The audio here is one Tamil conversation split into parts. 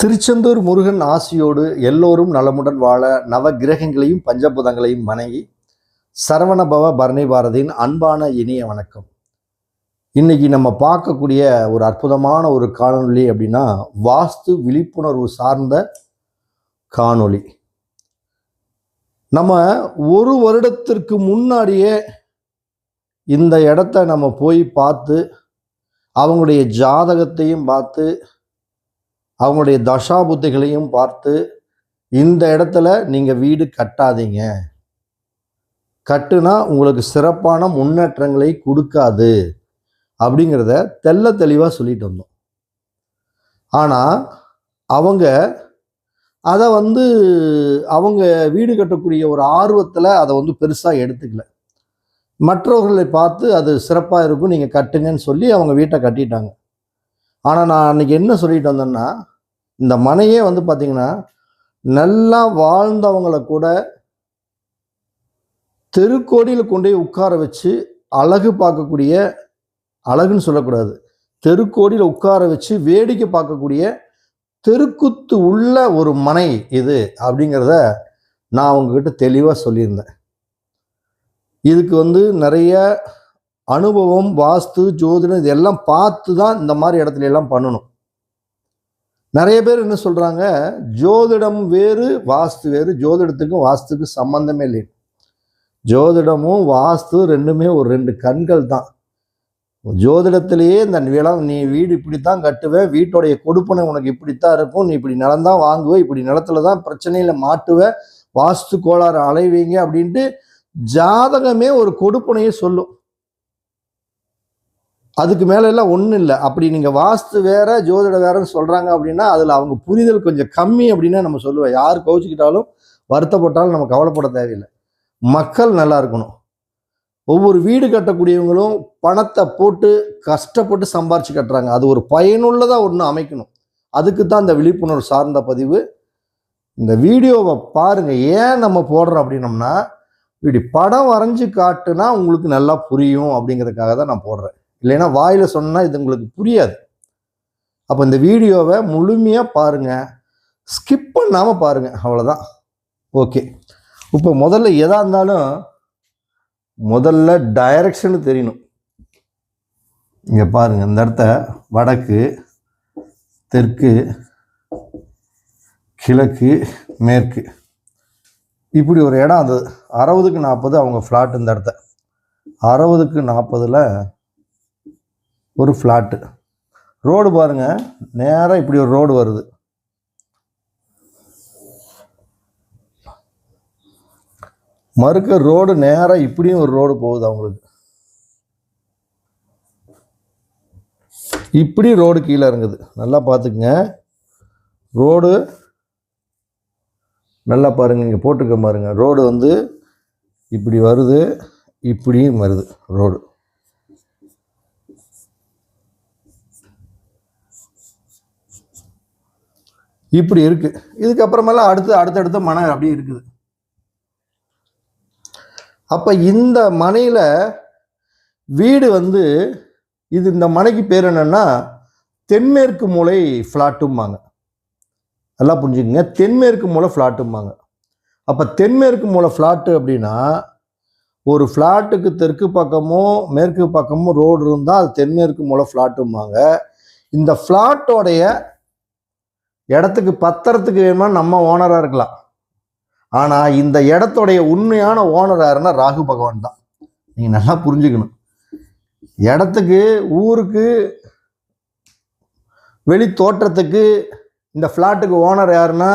திருச்செந்தூர் முருகன் ஆசியோடு எல்லோரும் நலமுடன் வாழ நவ கிரகங்களையும் பஞ்சபூதங்களையும் வணங்கி சரவணபவ பரணி பாரதியின் அன்பான இனிய வணக்கம். இன்னைக்கு நம்ம பார்க்கக்கூடிய ஒரு அற்புதமான ஒரு காணொளி அப்படின்னா வாஸ்து விழிப்புணர்வு சார்ந்த காணொளி. நம்ம ஒரு வருடத்திற்கு முன்னாடியே இந்த இடத்த நம்ம போய் பார்த்து அவங்களுடைய ஜாதகத்தையும் பார்த்து அவங்களுடைய தசாபுத்திகளையும் பார்த்து இந்த இடத்துல நீங்கள் வீடு கட்டாதீங்க. கட்டுனா உங்களுக்கு சிறப்பான முன்னேற்றங்களை கொடுக்காது அப்படிங்கிறத தெள்ள தெளிவாக சொல்லிட்டு வந்தோம். ஆனால் அவங்க அதை வந்து அவங்க வீடு கட்டக்கூடிய ஒரு ஆர்வத்தில் அதை வந்து பெருசாக எடுத்துக்கல. மற்றவர்களை பார்த்து அது சிறப்பாக இருக்கும் நீங்கள் கட்டுங்கன்னு சொல்லி அவங்க வீட்டை கட்டிட்டாங்க. ஆனால் நான் அன்னைக்கு என்ன சொல்லிட்டு வந்தேன்னா இந்த மனையே வந்து பார்த்தீங்கன்னா நல்லா வாழ்ந்தவங்களை கூட தெருக்கோடியில் கொண்டு போய் உட்கார வச்சு அழகு பார்க்கக்கூடிய அழகுன்னு சொல்லக்கூடாது தெருக்கோடியில் உட்கார வச்சு வேடிக்கை பார்க்கக்கூடிய தெருக்குத்து உள்ள ஒரு மனை இது அப்படிங்கிறத நான் அவங்கக்கிட்ட தெளிவாக சொல்லியிருந்தேன். இதுக்கு வந்து நிறைய அனுபவம் வாஸ்து ஜோதிடம் இதெல்லாம் பார்த்து தான் இந்த மாதிரி இடத்துல எல்லாம் பண்ணணும். நிறைய பேர் என்ன சொல்கிறாங்க ஜோதிடம் வேறு வாஸ்து வேறு. ஜோதிடத்துக்கும் வாஸ்துக்கும் சம்பந்தமே இல்லை. ஜோதிடமும் வாஸ்து ரெண்டுமே ஒரு ரெண்டு கண்கள் தான். ஜோதிடத்திலேயே இந்த நிலம் நீ வீடு இப்படி தான் கட்டுவேன் வீட்டுடைய கொடுப்பனை உனக்கு இப்படித்தான் இருக்கும். நீ இப்படி நிலம் தான் வாங்குவ இப்படி நிலத்துல தான் பிரச்சனையில் மாட்டுவ வாஸ்து கோளாறு அலைவீங்க அப்படின்ட்டு ஜாதகமே ஒரு கொடுப்பனையே சொல்லும். அதுக்கு மேலே எல்லாம் ஒன்றும் இல்லை. அப்படி நீங்கள் வாஸ்து வேற ஜோதிட வேறன்னு சொல்கிறாங்க அப்படின்னா அதில் அவங்க புரிதல் கொஞ்சம் கம்மி அப்படின்னா நம்ம சொல்லுவோம். யார் கவுச்சிக்கிட்டாலும் வருத்தப்பட்டாலும் நம்ம கவலைப்பட தேவையில்லை. மக்கள் நல்லா இருக்கணும். ஒவ்வொரு வீடு கட்டக்கூடியவங்களும் பணத்தை போட்டு கஷ்டப்பட்டு சம்பாரிச்சு கட்டுறாங்க. அது ஒரு பயனுள்ளதாக ஒன்று அமைக்கணும். அதுக்கு தான் இந்த விழிப்புணர்வு சார்ந்த பதிவு. இந்த வீடியோவை பாருங்கள் ஏன் நம்ம போடுறோம் அப்படின்னம்னா இப்படி படம் வரைஞ்சு காட்டுனா உங்களுக்கு நல்லா புரியும் அப்படிங்கிறதுக்காக தான் நான் போடுறேன். இல்லைன்னா வாயில் சொன்னால் இது உங்களுக்கு புரியாது. அப்போ இந்த வீடியோவை முழுமையாக பாருங்கள் ஸ்கிப் பண்ணாமல் பாருங்கள் அவ்வளோதான் ஓகே. இப்போ முதல்ல எதாக இருந்தாலும் முதல்ல டைரக்ஷன் தெரியணும். இங்கே பாருங்கள் இந்த இடத்த வடக்கு தெற்கு கிழக்கு மேற்கு. இப்படி ஒரு இடம் அது அறுபதுக்கு நாற்பது அவங்க ஃப்ளாட் இந்த இடத்த. அறுபதுக்கு நாற்பதில் ஒரு ஃப்ளாட்டு ரோடு பாருங்கள் நேராக இப்படி ஒரு ரோடு வருது. மறுக்க ரோடு நேராக இப்படியும் ஒரு ரோடு போகுது அவங்களுக்கு. இப்படி ரோடு கீழே இறங்குது. நல்லா பார்த்துக்குங்க. ரோடு நல்லா பாருங்கள் இங்கே போட்டிருக்க பாருங்கள் ரோடு வந்து இப்படி வருது இப்படியும் வருது. ரோடு இப்படி இருக்கு. இதுக்கப்புறமெல்லாம் அடுத்து அடுத்தடுத்த மனை அப்படியே இருக்குது. அப்போ இந்த மனையில் வீடு வந்து இது இந்த மனைக்கு பேர் என்னன்னா தென்மேற்கு மூலை ஃப்ளாட்டும்பாங்க. நல்லா புரிஞ்சுக்கங்க. தென்மேற்கு மூளை ஃப்ளாட்டும்பாங்க. அப்போ தென்மேற்கு மூளை ஃப்ளாட்டு அப்படின்னா ஒரு ஃப்ளாட்டுக்கு தெற்கு பக்கமும் மேற்கு பக்கமும் ரோடு இருந்தால் அது தென்மேற்கு மூலம் ஃப்ளாட்டும்பாங்க. இந்த ஃப்ளாட்டோடைய இடத்துக்கு பத்திரத்துக்கு வேணுமா நம்ம ஓனராக இருக்கலாம். ஆனால் இந்த இடத்துடைய உண்மையான ஓனர் யாருன்னா ராகு பகவான் தான். நீங்கள் நல்லா புரிஞ்சுக்கணும். இடத்துக்கு ஊருக்கு வெளி தோற்றத்துக்கு இந்த ஃப்ளாட்டுக்கு ஓனர் யாருன்னா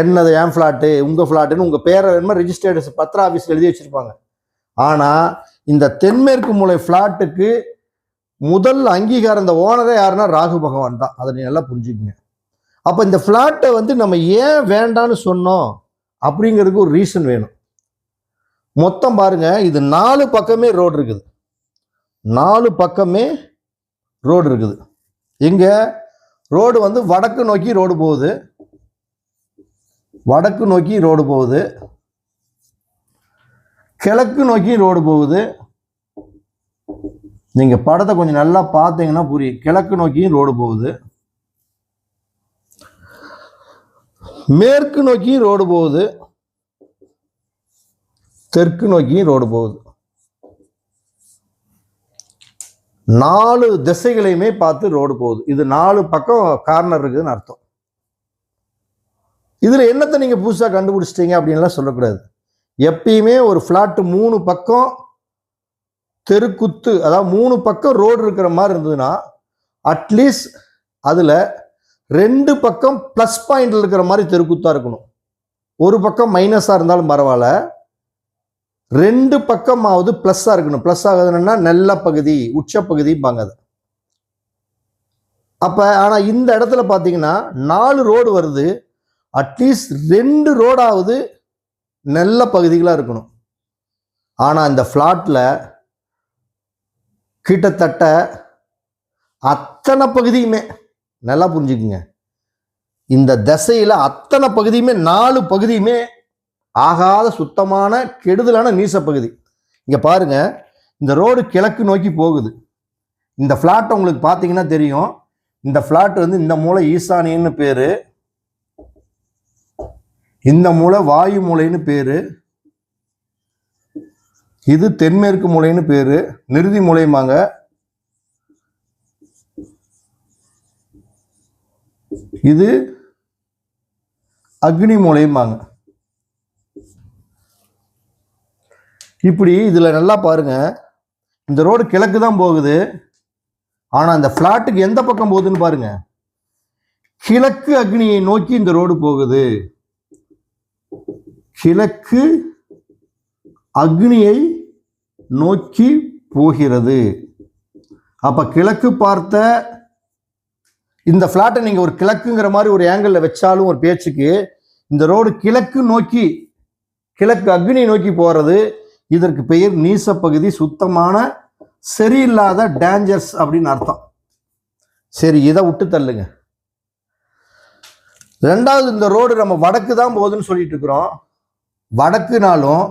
என்னது என் ஃப்ளாட்டு உங்கள் ஃப்ளாட்டுன்னு உங்கள் பேரை வேணுமா ரிஜிஸ்டர்டு பத்திர ஆஃபீஸில் எழுதி வச்சுருப்பாங்க. ஆனால் இந்த தென்மேற்கு மூலை ஃப்ளாட்டுக்கு முதல் அங்கீகாரம் இந்த ஓனரே யாருன்னா ராகு பகவான் தான். அதை நீ நல்லா புரிஞ்சுக்குங்க. அப்போ இந்த ஃப்ளாட்டை வந்து நம்ம ஏன் வேண்டான்னு சொன்னோம் அப்படிங்கிறதுக்கு ஒரு ரீசன் வேணும். மொத்தம் பாருங்க இது நாலு பக்கமே ரோடு இருக்குது. நாலு பக்கமே ரோடு இருக்குது. இங்கே ரோடு வந்து வடக்கு நோக்கி ரோடு போகுது. வடக்கு நோக்கி ரோடு போகுது. கிழக்கு நோக்கி ரோடு போகுது. நீங்கள் படத்தை கொஞ்சம் நல்லா பார்த்தீங்கன்னா புரியும். கிழக்கு நோக்கியும் ரோடு போகுது. மேற்கு நோக்கியும் ரோடு போகுது. தெற்கு நோக்கியும் ரோடு போகுது. நாலு திசைகளையுமே பார்த்து ரோடு போகுது. இது நாலு பக்கம் கார்னர் இருக்குதுன்னு அர்த்தம். இதில் என்னத்தை நீங்கள் புதுசாக கண்டுபிடிச்சிட்டீங்க அப்படின்லாம் சொல்லக்கூடாது. எப்பயுமே ஒரு ஃப்ளாட்டு மூணு பக்கம் தெருக்குத்து அதாவது மூணு பக்கம் ரோடு இருக்கிற மாதிரி இருந்ததுன்னா அட்லீஸ்ட் அதில் ரெண்டு பக்கம் ப்ளஸ் பாயிண்ட்ல இருக்கிற மாதிரி தெருக்குத்தாக இருக்கணும். ஒரு பக்கம் மைனஸாக இருந்தாலும் பரவாயில்ல. ரெண்டு பக்கமாவது ப்ளஸ்ஸாக இருக்கணும். ப்ளஸ் ஆகுதுன்னா நல்ல பகுதி உச்சப்பகுதிம்பாங்க அது. அப்போ ஆனால் இந்த இடத்துல பார்த்தீங்கன்னா நாலு ரோடு வருது. அட்லீஸ்ட் ரெண்டு ரோடாவது நல்ல பகுதிகளாக இருக்கணும். ஆனால் இந்த ஃப்ளாட்டில் கிட்டத்தட்ட அத்தனை பகுதியுமே நல்லா புரிஞ்சுக்குங்க. இந்த திசையில் அத்தனை பகுதியுமே நாலு பகுதியுமே ஆகாத சுத்தமான கெடுதலான நீச பகுதி. இங்கே பாருங்க இந்த ரோடு கிழக்கு நோக்கி போகுது. இந்த ஃப்ளாட் உங்களுக்கு பார்த்தீங்கன்னா தெரியும். இந்த ஃப்ளாட் வந்து இந்த மூலை ஈசானின்னு பேர். இந்த மூளை வாயு மூலைன்னு பேர். இது தென்மேற்கு மூலைன்னு பேரு. நிறுதி மூலையுமாங்க இது அக்னி மூலையுமாங்க இப்படி இதில் நல்லா பாருங்கள் இந்த ரோடு கிழக்கு தான் போகுது. ஆனால் அந்த ஃப்ளாட்டுக்கு எந்த பக்கம் போகுதுன்னு பாருங்கள் கிழக்கு அக்னியை நோக்கி இந்த ரோடு போகுது. கிழக்கு அக்னியை நோக்கி போகிறது. அப்போ கிழக்கு பார்த்த இந்த ஃப்ளாட்டை நீங்கள் ஒரு கிழக்குங்கிற மாதிரி ஒரு ஏங்கிள் வச்சாலும் ஒரு பேச்சுக்கு இந்த ரோடு கிழக்கு நோக்கி கிழக்கு அக்னி நோக்கி போகிறது இதற்கு பெயர் நீச பகுதி சுத்தமான சரியில்லாத டேஞ்சர்ஸ் அப்படின்னு அர்த்தம். சரி இதை விட்டு தள்ளுங்க. ரெண்டாவது இந்த ரோடு நம்ம வடக்கு தான் போகுதுன்னு சொல்லிட்டு இருக்கிறோம். வடக்குனாலும்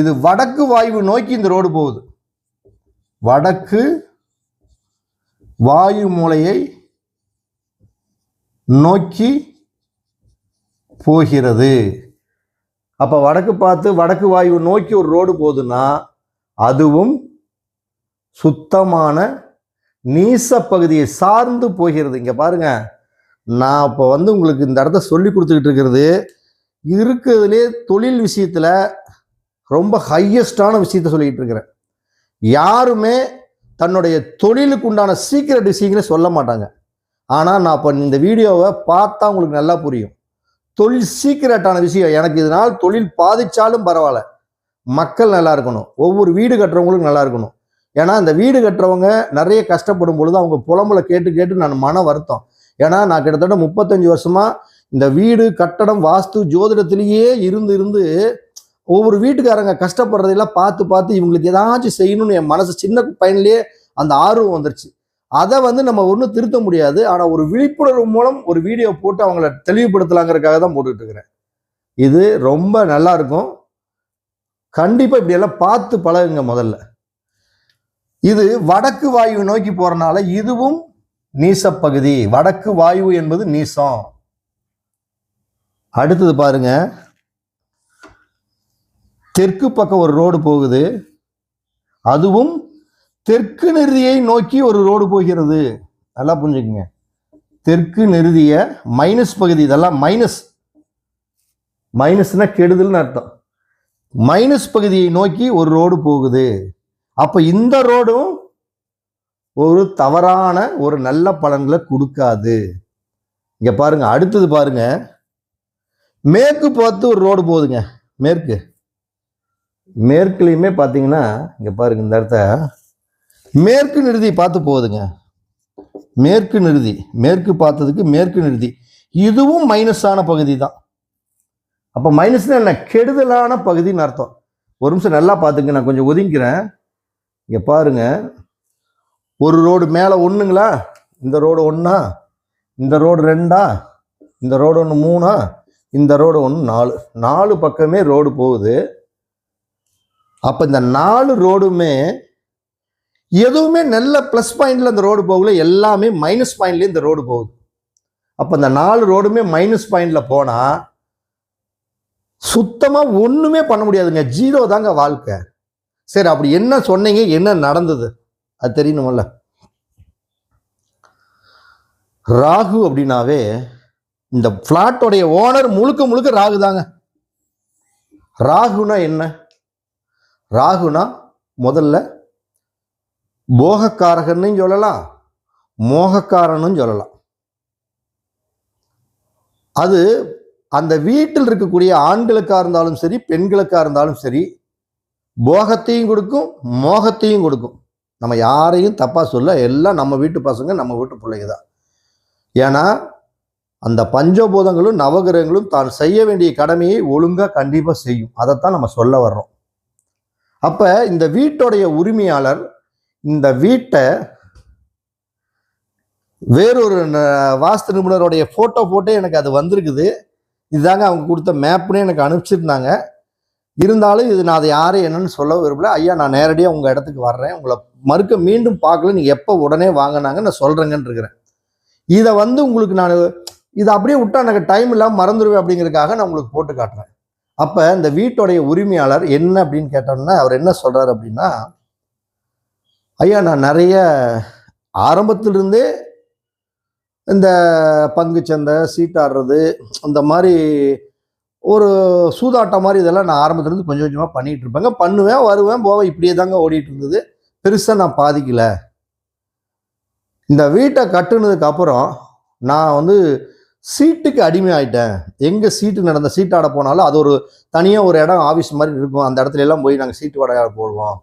இது வடக்கு வாயு நோக்கி இந்த ரோடு போகுது. வடக்கு வாயு மூலையை நோக்கி போகிறது. அப்போ வடக்கு பார்த்து வடக்கு வாயு நோக்கி ஒரு ரோடு போகுதுன்னா அதுவும் சுத்தமான நீச பகுதியை சார்ந்து போகிறது. இங்கே பாருங்க. நான் இப்போ வந்து உங்களுக்கு இந்த இடத்த சொல்லி கொடுத்துக்கிட்டு இருக்கிறது. இருக்கிறதுலே தொழில் விஷயத்தில் ரொம்ப ஹையஸ்டான விஷயத்த சொல்லிக்கிட்டு இருக்கிறேன். யாருமே தன்னுடைய தொழிலுக்கு உண்டான சீக்கிரட் விஷயங்களை சொல்ல மாட்டாங்க. ஆனால் நான் இப்போ இந்த வீடியோவை பார்த்தா உங்களுக்கு நல்லா புரியும். தொழில் சீக்கிரட்டான விஷயம். எனக்கு இதனால் தொழில் பாதிச்சாலும் பரவாயில்ல. மக்கள் நல்லா இருக்கணும். ஒவ்வொரு வீடு கட்டுறவங்களுக்கும் நல்லா இருக்கணும். ஏன்னா இந்த வீடு கட்டுறவங்க நிறைய கஷ்டப்படும் பொழுது அவங்க புலம்புல கேட்டு கேட்டு நான் மன வருத்தம். ஏன்னா நான் கிட்டத்தட்ட முப்பத்தஞ்சு வருஷமா இந்த வீடு கட்டடம் வாஸ்து ஜோதிடத்திலேயே இருந்து இருந்து ஒவ்வொரு வீட்டுக்காரங்க கஷ்டப்படுறதெல்லாம் பார்த்து பார்த்து இவங்களுக்கு ஏதாச்சும் செய்யணும்னு என் மனசு சின்ன பையன்லயே அந்த ஆர்வம் வந்துருச்சு. அதை வந்து நம்ம ஒன்றும் திருத்த முடியாது. ஆனால் ஒரு விழிப்புணர்வு மூலம் ஒரு வீடியோ போட்டு அவங்கள தெளிவுபடுத்தலாங்கிறதுக்காக தான் போட்டுட்டு இருக்கிறேன். இது ரொம்ப நல்லா இருக்கும். கண்டிப்பாக இப்படியெல்லாம் பார்த்து பழகுங்க முதல்ல. இது வடக்கு வாயு நோக்கி போறனால இதுவும் நீசப்பகுதி. வடக்கு வாயு என்பது நீசம். அடுத்தது பாருங்க. தெற்கு பக்கம் ஒரு ரோடு போகுது. அதுவும் தெற்கு நிறுதியை நோக்கி ஒரு ரோடு போகிறது. நல்லா புரிஞ்சுக்குங்க. தெற்கு நிறுதிய மைனஸ் பகுதி இதெல்லாம் மைனஸ் மைனஸ்னா கெடுதல்னு அர்த்தம். மைனஸ் பகுதியை நோக்கி ஒரு ரோடு போகுது. அப்போ இந்த ரோடும் ஒரு தவறான ஒரு நல்ல பலன்களை கொடுக்காது. இங்கே பாருங்க அடுத்தது பாருங்க. மேற்கு பார்த்து ஒரு ரோடு போகுதுங்க. மேற்கு. மேற்குலையுமே பார்த்தீங்கன்னா இங்கே பாருங்க இந்த இடத்த. மேற்கு நிறுதி பார்த்து போகுதுங்க. மேற்கு நிறுதி. மேற்கு பார்த்ததுக்கு மேற்கு நிறுதி. இதுவும் மைனஸான பகுதி தான் அப்போ மைனஸ்னா என்ன? கெடுதலான பகுதின்னு அர்த்தம். ஒரு நிமிஷம் நல்லா பார்த்துங்க நான் கொஞ்சம் ஒதுங்கிறேன் இங்கே பாருங்க. ஒரு ரோடு மேலே ஒன்றுங்களா இந்த ரோடு ஒன்றா இந்த ரோடு ரெண்டா? இந்த ரோடு ஒன்று மூணா? இந்த ரோடு ஒன்று நாலு. நாலு பக்கமே ரோடு போகுது. அப்போ இந்த நாலு ரோடுமே எதுவுமே நல்ல ப்ளஸ் பாயிண்டில் இந்த ரோடு போகல எல்லாமே மைனஸ் பாயிண்ட்லேயும் இந்த ரோடு போகுது. அப்போ இந்த நாலு ரோடுமே மைனஸ் பாயிண்டில் போனால் சுத்தமாக ஒன்றுமே பண்ண முடியாதுங்க. ஜீரோ தாங்க வாழ்க்கை. சரி அப்படி என்ன சொன்னீங்க என்ன நடந்தது? அது தெரியணும்ல. ராகு அப்படின்னாவே இந்த ஃப்ளாட்டோடைய ஓனர் முழுக்க முழுக்க ராகு தாங்க ராகுனா என்ன? ராகுனா முதல்ல போகக்காரகன்னு சொல்லலாம் மோகக்காரனும் சொல்லலாம் அது அந்த வீட்டில் இருக்கக்கூடிய ஆண்களுக்காக இருந்தாலும் சரி பெண்களுக்காக இருந்தாலும் சரி போகத்தையும் கொடுக்கும் மோகத்தையும் கொடுக்கும். நம்ம யாரையும் தப்பாக சொல்ல எல்லாம் நம்ம வீட்டு பசங்க நம்ம வீட்டு பிள்ளைங்க தான். ஏன்னா அந்த பஞ்சபூதங்களும் நவகிரகங்களும் தான் செய்ய வேண்டிய கடமையை ஒழுங்காக கண்டிப்பாக செய்யும். அதைத்தான் நம்ம சொல்ல வர்றோம். அப்போ இந்த வீட்டுடைய உரிமையாளர் இந்த வீட்டை வேறொரு ந- வாஸ்து நிபுணருடைய ஃபோட்டோ போட்டே எனக்கு அது வந்திருக்குது. இதுதாங்க அவங்க கொடுத்த மேப்னு எனக்கு அனுப்பிச்சிருந்தாங்க. இருந்தாலும் இது நான் அதை யாரும் என்னன்னு சொல்ல விரும்பல. ஐயா நான் நேரடியாக உங்கள் இடத்துக்கு வர்றேன். உங்களை மறுக்க மீண்டும் பார்க்கல. நீங்கள் எப்போ உடனே வாங்கினாங்க நான் சொல்கிறேங்கன்னு இருக்கிறேன். இதை வந்து உங்களுக்கு நான் இதை அப்படியே விட்டா எனக்கு டைம் இல்லாமல் மறந்துடுவேன் அப்படிங்கிறதுக்காக நான் உங்களுக்கு போட்டு காட்டுறேன். அப்போ இந்த வீட்டுடைய உரிமையாளர் என்ன அப்படின்னு கேட்டோம்னா அவர் என்ன சொல்கிறார் அப்படின்னா ஐயா நான் நிறைய ஆரம்பத்திலிருந்தே இந்த பங்கு சந்தை சீட்டாடுறது அந்த மாதிரி ஒரு சூதாட்டம் மாதிரி இதெல்லாம் நான் ஆரம்பத்துலேருந்து கொஞ்சம் கொஞ்சமாக பண்ணிகிட்டு இருப்பேங்க. பண்ணுவேன் வருவேன் போவேன். இப்படியே தாங்க ஓடிட்டு இருந்தது. பெருசாக நான் பாதிக்கலை. இந்த வீட்டை கட்டுனதுக்கு அப்புறம் நான் வந்து சீட்டுக்கு அடிமை ஆயிட்டேன் எங்கே சீட்டு நடந்த சீட்டாட போனாலும் அது ஒரு தனியாக ஒரு இடம் ஆஃபீஸ் மாதிரி இருக்கும். அந்த இடத்துல எல்லாம் போய் நாங்கள் சீட்டு வடையாக போடுவோம்.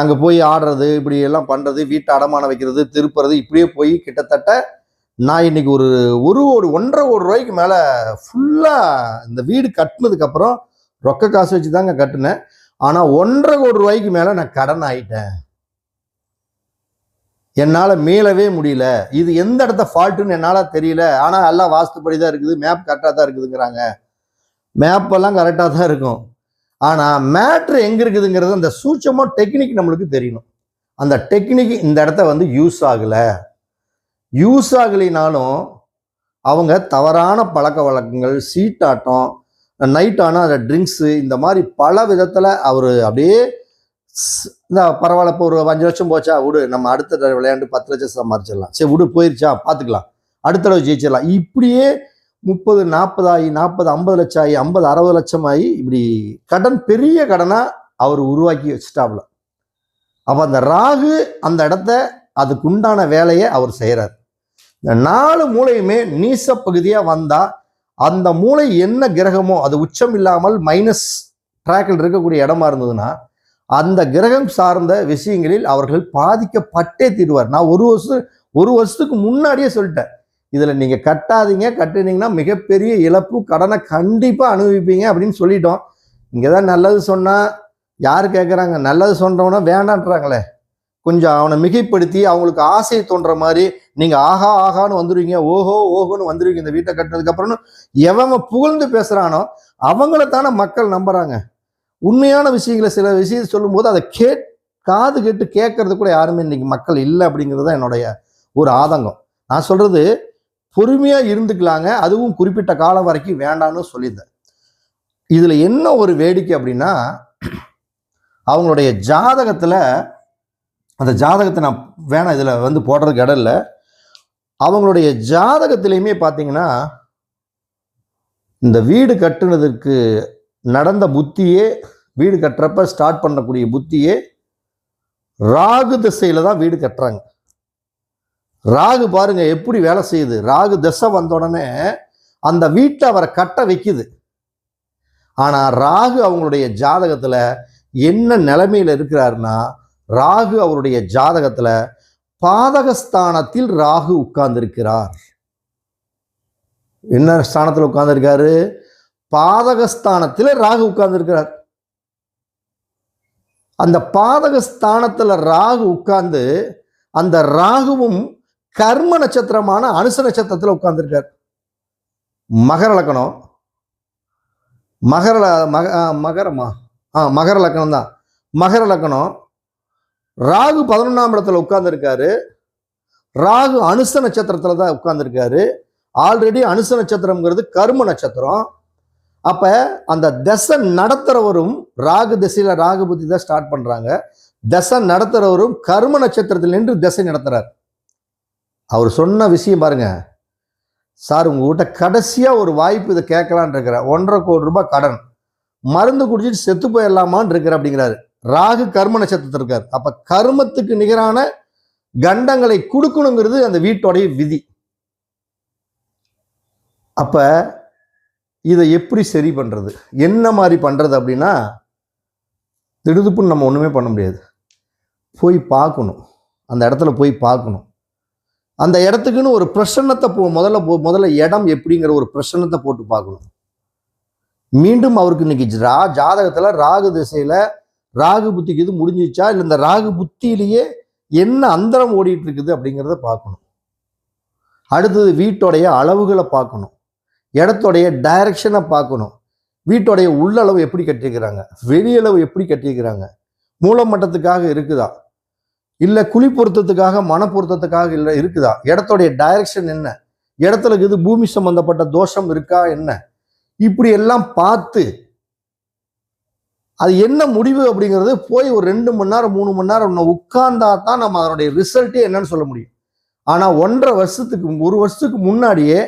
அங்கே போய் ஆடுறது இப்படி எல்லாம் பண்ணுறது வீட்டை அடமானம் வைக்கிறது திருப்புறது இப்படியே போய் கிட்டத்தட்ட நான் இன்னைக்கு ஒரு ஒரு ஒரு ஒன்றரை கோடி ரூபாய்க்கு மேலே ஃபுல்லாக இந்த வீடு கட்டினதுக்கப்புறம் ரொக்க காசு வச்சு தாங்க கட்டினேன். ஆனால் ஒன்றரை கோடி ரூபாய்க்கு மேலே நான் கடன் ஆகிட்டேன் என்னால் மீளவே முடியல. இது எந்த இடத்த ஃபால்ட்டுன்னு என்னால் தெரியல. ஆனால் எல்லாம் வாஸ்துப்படி தான் இருக்குது. மேப் கரெக்டாக தான் இருக்குதுங்கிறாங்க. மேப்பெல்லாம் கரெக்டாக தான் இருக்கும். ஆனால் மேட்ரு எங்கே இருக்குதுங்கிறது அந்த சூட்சமாக டெக்னிக் நம்மளுக்கு தெரியணும். அந்த டெக்னிக் இந்த இடத்த வந்து யூஸ் ஆகலை. யூஸ் ஆகலைனாலும் அவங்க தவறான பழக்க வழக்கங்கள் சீட்டாட்டம் நைட் ஆனால் அந்த ட்ரிங்க்ஸு இந்த மாதிரி பல விதத்தில் அவர் அப்படியே இந்த பரவாயில்ல இப்போ ஒரு அஞ்சு லட்சம் போச்சா விடு. நம்ம அடுத்த தடவை விளையாண்டு பத்து லட்சம் சம்பாரிச்சிடலாம். சரி விடு போயிருச்சா? பார்த்துக்கலாம் அடுத்த தடவை ஜெயிச்சிடலாம். இப்படியே முப்பது நாற்பது ஆகி நாற்பது ஐம்பது லட்சம் ஆகி ஐம்பது அறுபது லட்சம் ஆகி இப்படி கடன் பெரிய கடனாக அவர் உருவாக்கி வச்சுட்டாப்ல அப்போ அந்த ராகு அந்த இடத்த அதுக்கு உண்டான வேலையை அவர் செய்கிறார் இந்த நாலு மூலையுமே நீச பகுதியாக வந்தால் அந்த மூளை என்ன கிரகமோ அது உச்சம் இல்லாமல் மைனஸ் ட்ராக்கில் இருக்கக்கூடிய இடமா இருந்ததுன்னா அந்த கிரகம் சார்ந்த விஷயங்களில் அவர்கள் பாதிக்கப்பட்டே தீர்வார். நான் ஒரு வருஷம் ஒரு வருஷத்துக்கு முன்னாடியே சொல்லிட்டேன். இதில் நீங்கள் கட்டாதீங்க கட்டுனீங்கன்னா மிகப்பெரிய இழப்பு கடனை கண்டிப்பாக அனுபவிப்பீங்க அப்படின்னு சொல்லிட்டோம். இங்கே தான் நல்லது சொன்னால் யார் கேட்குறாங்க நல்லது சொல்கிறவனா வேண்டான்றாங்களே. கொஞ்சம் அவனை மிகைப்படுத்தி அவங்களுக்கு ஆசை தோன்ற மாதிரி நீங்கள் ஆஹா ஆஹான்னு வந்துடுவீங்க ஓஹோ ஓஹோன்னு வந்துடுவீங்க இந்த வீட்டை கட்டினதுக்கப்புறம்னு எவங்க புகழ்ந்து பேசுகிறானோ அவங்கள தானே மக்கள் நம்புகிறாங்க உண்மையான விஷயங்களை சில விஷயத்தை சொல்லும்போது அதை கே காது கேட்டு கேட்கறது கூட யாருமே இன்னைக்கு மக்கள் இல்லை அப்படிங்கிறது தான் என்னுடைய ஒரு ஆதங்கம். நான் சொல்றது பொறுமையாக இருந்துக்கலாங்க. அதுவும் குறிப்பிட்ட காலம் வரைக்கும் வேண்டாம்னு சொல்லியிருந்தேன். இதில் என்ன ஒரு வேடிக்கை அப்படின்னா அவங்களுடைய ஜாதகத்தில் அந்த ஜாதகத்தை நான் வேணாம் இதில் வந்து போடுறதுக்கு இடம் இல்லை. அவங்களுடைய ஜாதகத்திலையுமே பார்த்தீங்கன்னா இந்த வீடு கட்டுனதற்கு நடந்த புத்தியே வீடு கட்டுறப்ப ஸ்டார்ட் பண்ணக்கூடிய புத்தியே ராகு திசையில தான் வீடு கட்டுறாங்க. ராகு பாருங்க எப்படி வேலை செய்யுது? ராகு திசை வந்த உடனே அந்த வீட்டை அவரை கட்ட வைக்குது. ஆனால் ராகு அவங்களுடைய ஜாதகத்தில் என்ன நிலைமையில் இருக்கிறாருன்னா ராகு அவருடைய ஜாதகத்தில் பாதகஸ்தானத்தில் ராகு உட்கார்ந்திருக்கிறார். என்ன ஸ்தானத்தில் உட்கார்ந்துருக்காரு? பாதகஸ்தானத்தில் ராகு உட்கார்ந்திருக்கிறார். அந்த பாதக ஸ்தானத்தில் ராகு உட்கார்ந்து அந்த ராகுவும் கர்ம நட்சத்திரமான அனுச நட்சத்திரத்தில் உட்கார்ந்துருக்கார். மகர லக்கணம். மகர மக மகரமா? ஆ மகர லக்கணம் தான். மகர லக்கணம். ராகு பதினொன்றாம் இடத்துல உட்கார்ந்துருக்காரு. ராகு அனுச நட்சத்திரத்தில் தான் உட்கார்ந்துருக்காரு. ஆல்ரெடி அனுச நட்சத்திரம்ங்கிறது கர்ம நட்சத்திரம். அப்போ அந்த தசை நடத்துகிறவரும் ராகு திசையில் ராகு புத்தி தான் ஸ்டார்ட் பண்ணுறாங்க தசை நடத்துகிறவரும் கர்ம நட்சத்திரத்தில் நின்று திசை நடத்துகிறார் அவர் சொன்ன விஷயம் பாருங்க. சார் உங்ககிட்ட கடைசியாக ஒரு வாய்ப்பு இதை கேட்கலான்னு இருக்கிறேன் ஒன்றரை கோடி ரூபாய் கடன். மருந்து குடிச்சிட்டு செத்து போயிடலாமான்னு இருக்கிற அப்படிங்கிறாரு. ராகு கர்ம நட்சத்திரத்தில் இருக்கார். அப்போ கர்மத்துக்கு நிகரான கண்டங்களை கொடுக்கணுங்கிறது அந்த வீட்டோடைய விதி. அப்போ இதை எப்படி சரி பண்ணுறது என்ன மாதிரி பண்ணுறது அப்படின்னா திடுதுப்புன்னு நம்ம ஒன்றுமே பண்ண முடியாது. போய் பார்க்கணும். அந்த இடத்துல போய் பார்க்கணும். அந்த இடத்துக்குன்னு ஒரு பிரசன்னத்தை போ முதல்ல போ முதல்ல இடம் எப்படிங்கிற ஒரு பிரசன்னத்தை போட்டு பார்க்கணும். மீண்டும் அவருக்கு இன்னைக்கு ரா ஜாதகத்தில் ராகு திசையில் ராகு புத்திக்கு இது முடிஞ்சிச்சா இல்லை இந்த ராகு புத்தியிலேயே என்ன அந்தரம் ஓடிட்டு இருக்குது அப்படிங்கிறத பார்க்கணும். அடுத்தது வீட்டோடைய அளவுகளை பார்க்கணும். இடத்தோடைய டைரக்ஷனை பார்க்கணும். வீட்டோடைய உள்ளளவு எப்படி கட்டியிருக்கிறாங்க? வெளியளவு எப்படி கட்டியிருக்கிறாங்க? மூலமட்டத்துக்காக இருக்குதா? இல்லை குழி பொருத்தத்துக்காக மன பொருத்தத்துக்காக இல்லை இருக்குதா? இடத்தோடைய டைரக்ஷன் என்ன? இடத்துல இது பூமி சம்பந்தப்பட்ட தோஷம் இருக்கா என்ன? இப்படி எல்லாம் பார்த்து அது என்ன முடிவு அப்படிங்கிறது போய் ஒரு ரெண்டு மணி நேரம் மூணு மணி நேரம் இன்னும் உட்கார்ந்தா தான் நம்ம அதனுடைய ரிசல்ட்டே என்னன்னு சொல்ல முடியும். ஆனால் ஒன்றரை வருஷத்துக்கு ஒரு வருஷத்துக்கு முன்னாடியே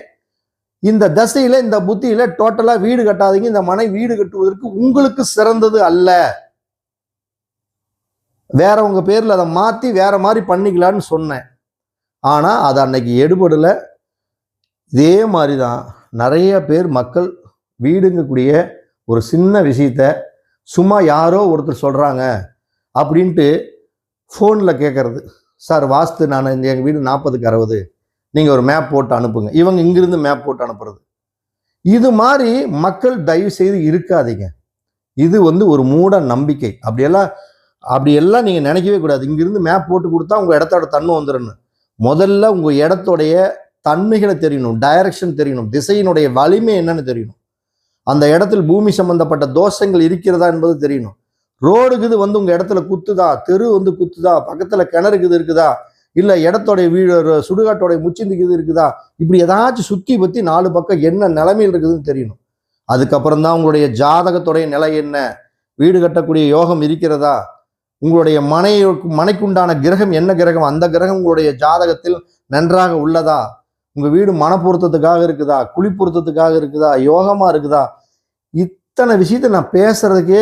இந்த தசையில இந்த புத்தியில டோட்டலா வீடு கட்டாதீங்க. இந்த மனை வீடு கட்டுவதற்கு உங்களுக்கு சிறந்தது அல்ல. வேற உங்க பேர்ல அதை மாத்தி வேற மாதிரி பண்ணிக்கலான்னு சொன்னேன். ஆனா அது அன்னைக்கு எடுபடல. இதே மாதிரி தான் நிறைய பேர் மக்கள் வீடுங்கக்கூடிய ஒரு சின்ன விஷயத்த சும்மா யாரோ ஒருத்தர் சொல்றாங்க அப்படின்ட்டு ஃபோனில் கேட்கறது சார் வாஸ்து நான் இந்த எங்கள் வீடு நாற்பதுக்கு அறுபது. நீங்கள் ஒரு மேப் போட்டு அனுப்புங்க. இவங்க இங்கிருந்து மேப் போட்டு அனுப்புறது. இது மாதிரி மக்கள் தயவு செய்து இருக்காதீங்க. இது வந்து ஒரு மூட நம்பிக்கை. அப்படியெல்லாம் அப்படியெல்லாம் நீங்கள் நினைக்கவே கூடாது. இங்கிருந்து மேப் போட்டு கொடுத்தா உங்கள் இடத்தோட தன்மை வந்துடணும் முதல்ல உங்கள் இடத்தோடைய தன்மைகளை தெரியணும். டைரக்ஷன் தெரியணும். திசையினுடைய வலிமை என்னன்னு தெரியணும். அந்த இடத்தில் பூமி சம்பந்தப்பட்ட தோஷங்கள் இருக்கிறதா என்பது தெரியணும். ரோடுக்குது வந்து உங்கள் இடத்துல குத்துதா? தெரு வந்து குத்துதா? பக்கத்தில் கிணறுக்கு இது இருக்குதா? இல்லை இடத்தோடைய வீடு சுடுகாட்டோடைய முச்சிந்துக்கு இது இருக்குதா? இப்படி ஏதாச்சும் சுற்றி பற்றி நாலு பக்கம் என்ன நிலைமையில் இருக்குதுன்னு தெரியணும். அதுக்கப்புறம் தான் உங்களுடைய ஜாதகத்துடைய நிலை என்ன? வீடு கட்டக்கூடிய யோகம் இருக்கிறதா? உங்களுடைய மனை மனைக்குண்டான கிரகம் என்ன கிரகம்? அந்த கிரகம் உங்களுடைய ஜாதகத்தில் நன்றாக உள்ளதா? உங்கள் வீடு மனப்பொருத்தத்துக்காக இருக்குதா? குளிப்பொருத்தத்துக்காக இருக்குதா? யோகமாக இருக்குதா? இத்தனை விஷயத்த நான் பேசுறதுக்கே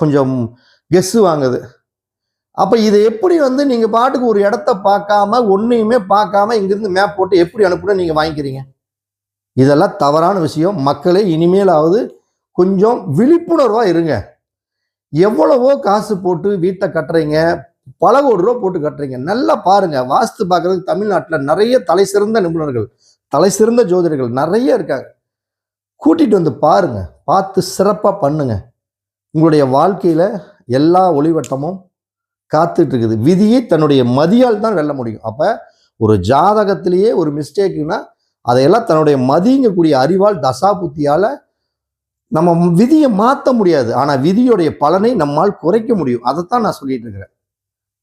கொஞ்சம் கெஸ்ஸு வாங்குது. அப்போ இதை எப்படி வந்து நீங்கள் பாட்டுக்கு ஒரு இடத்த பார்க்காம ஒன்றையுமே பார்க்காம இங்கிருந்து மேப் போட்டு எப்படி அனுப்புன நீங்கள் வாங்கிக்கிறீங்க? இதெல்லாம் தவறான விஷயம். மக்களே இனிமேலாவது கொஞ்சம் விழிப்புணர்வாக இருங்க. எவ்வளவோ காசு போட்டு வீட்டை கட்டுறீங்க பல கோடி ரூபா போட்டு கட்டுறீங்க. நல்லா பாருங்க. வாஸ்து பார்க்கறதுக்கு தமிழ்நாட்டில் நிறைய தலை சிறந்த நிபுணர்கள் தலை சிறந்த ஜோதிடர்கள் நிறைய இருக்காங்க. கூட்டிகிட்டு வந்து பாருங்க. பார்த்து சிறப்பாக பண்ணுங்க. உங்களுடைய வாழ்க்கையில் எல்லா ஒளிவட்டமும் காத்துட்டு இருக்குது விதியை தன்னுடைய மதியால் தான் வெல்ல முடியும். அப்ப ஒரு ஜாதகத்திலேயே ஒரு மிஸ்டேக்குன்னா அதையெல்லாம் தன்னுடைய மதிங்கக்கூடிய அறிவால் தசா புத்தியால நம்ம விதியை மாற்ற முடியாது. ஆனா விதியுடைய பலனை நம்மால் குறைக்க முடியும். அதைத்தான் நான் சொல்லிட்டு இருக்கிறேன்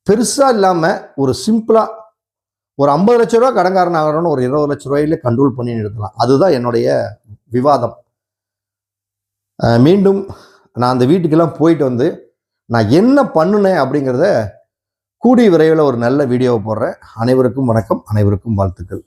பெருசா இல்லாம ஒரு சிம்பிளா ஒரு ஐம்பது லட்ச ரூபா கடன்காரன் ஆகிறோன்னு ஒரு இருபது லட்ச ரூபாயில கண்ட்ரோல் பண்ணி நிறுத்தலாம். அதுதான் என்னுடைய விவாதம். மீண்டும் நான் அந்த வீட்டுக்கெல்லாம் போயிட்டு வந்து நான் என்ன பண்ணுனேன் அப்படிங்கிறத கூடிய விரைவில் ஒரு நல்ல வீடியோவை போடுறேன். அனைவருக்கும் வணக்கம். அனைவருக்கும் வாழ்த்துக்கள்.